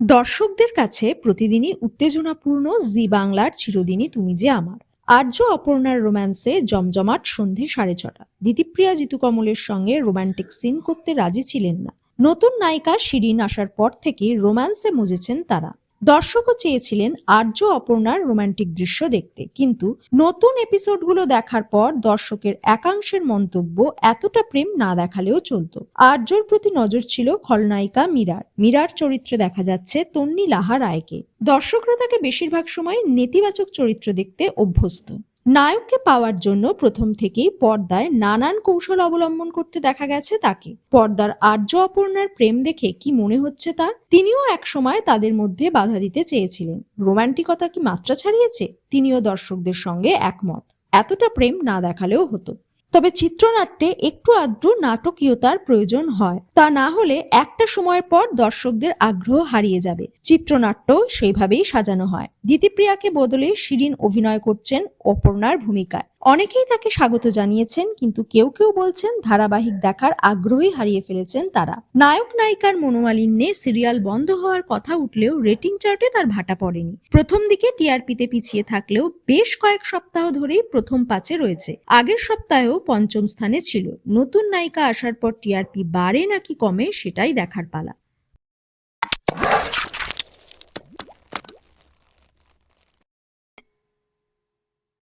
দর্শকদের কাছে প্রতিদিনই উত্তেজনাপূর্ণ জি বাংলার চিরদিনই তুমি যে আমার। আর্য অপর্ণার রোম্যান্সে জমজমাট সন্ধে সাড়ে ছটা। দিতিপ্রিয়া জিতু কমলের সঙ্গে রোমান্টিক সিন করতে রাজি ছিলেন না। নতুন নায়িকা শিরিন আসার পর থেকেই রোম্যান্সে মজেছেন তারা। দর্শকও চেয়েছিলেন আর্য অপর্ণার রোমান্টিক দৃশ্য দেখতে। কিন্তু নতুন এপিসোডগুলো দেখার পর দর্শকের একাংশের মন্তব্য এতটা প্রেম না দেখালেও চলত। আর্যর প্রতি নজর ছিল খলনায়িকা মিরার। মীরার চরিত্রে দেখা যাচ্ছে তন্নি লাহা রায়কে। দর্শকরা তাকে বেশিরভাগ সময় নেতিবাচক চরিত্র দেখতে অভ্যস্ত। নায়ককে পাওয়ার জন্য প্রথম থেকেই পর্দায় নানান কৌশল অবলম্বন করতে দেখা গেছে তাকে। পর্দার আর্য অপর্ণার প্রেম দেখে কি মনে হচ্ছে তার? তিনিও একসময় তাদের মধ্যে বাধা দিতে চেয়েছিলেন। রোমান্টিকতা কি মাত্রা ছাড়িয়েছে? তিনিও দর্শকদের সঙ্গে একমত। এতটা প্রেম না দেখালেও হতো। তবে চিত্রনাট্যে একটু আধটু নাটকীয়তার প্রয়োজন হয়। তা না হলে একটা সময়ের পর দর্শকদের আগ্রহ হারিয়ে যাবে। চিত্রনাট্য সেইভাবেই সাজানো হয়। দিতিপ্রিয়াকে বদলে শিরিন অভিনয় করছেন অপর্ণার ভূমিকায়। অনেকেই তাকে স্বাগত জানিয়েছেন, কিন্তু কেউ কেউ বলছেন ধারাবাহিক দেখার আগ্রহই হারিয়ে ফেলেছেন তারা। নায়ক নায়িকার মনোমালিন্যে সিরিয়াল বন্ধ হওয়ার কথা উঠলেও রেটিং চার্টে তার ভাটা পড়েনি। প্রথম দিকে টিআরপিতে পিছিয়ে থাকলেও বেশ কয়েক সপ্তাহ ধরেই প্রথম পাঁচে রয়েছে। আগের সপ্তাহেও পঞ্চম স্থানে ছিল। নতুন নায়িকা আসার পর টিআরপি বাড়ে নাকি কমে সেটাই দেখার পালা।